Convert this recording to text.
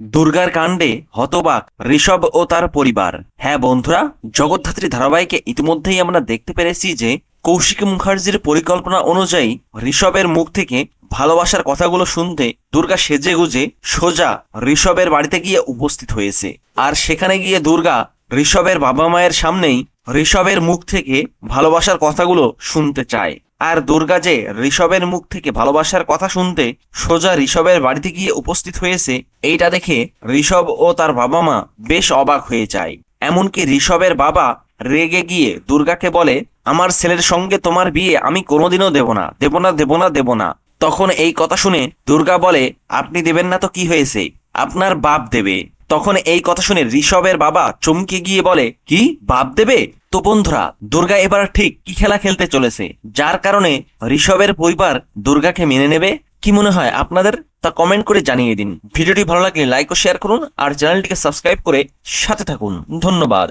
দুর্গার কাণ্ডে হতবাক ঋষভ ও তার পরিবার। হ্যাঁ বন্ধুরা, জগদ্ধাত্রী ধারাবাহিকে ইতিমধ্যেই আমরা দেখতে পেরেছি যে, কৌশিক মুখার্জির পরিকল্পনা অনুযায়ী ঋষভের মুখ থেকে ভালোবাসার কথাগুলো শুনতে দুর্গা সেজে গুজে সোজা ঋষভের বাড়িতে গিয়ে উপস্থিত হয়েছে। আর সেখানে গিয়ে দুর্গা ঋষভের বাবা মায়ের সামনেই ঋষভের মুখ থেকে ভালোবাসার কথাগুলো শুনতে চায়। আর দুর্গা যে ঋষভের মুখ থেকে ভালোবাসার কথা শুনতে সোজা ঋষভের বাড়িতে গিয়ে উপস্থিত হয়েছে, এইটা দেখে ঋষভ ও তার বাবা মা বেশ অবাক হয়ে যায়। এমনকি ঋষভের বাবা রেগে গিয়ে দুর্গাকে বলে, আমার ছেলের সঙ্গে তোমার বিয়ে আমি কোনোদিনও দেব না দেব না দেব না দেব না। তখন এই কথা শুনে দুর্গা বলে, আপনি দেবেন না তো কি হয়েছে? আপনার বাপ দেবে। তখন এই কথা শুনে ঋষভের বাবা চমকে গিয়ে বলে, কি? বাপ দেবে? তো বন্ধুরা, দুর্গা এবার ঠিক কি খেলা খেলতে চলেছে? যার কারণে ঋষভের পরিবার দুর্গাকে মেনে নেবে? কি মনে হয় আপনাদের? তা কমেন্ট করে জানিয়ে দিন। ভিডিওটি ভালো লাগলে লাইক ও শেয়ার করুন আর চ্যানেলটিকে সাবস্ক্রাইব করে সাথে থাকুন। ধন্যবাদ।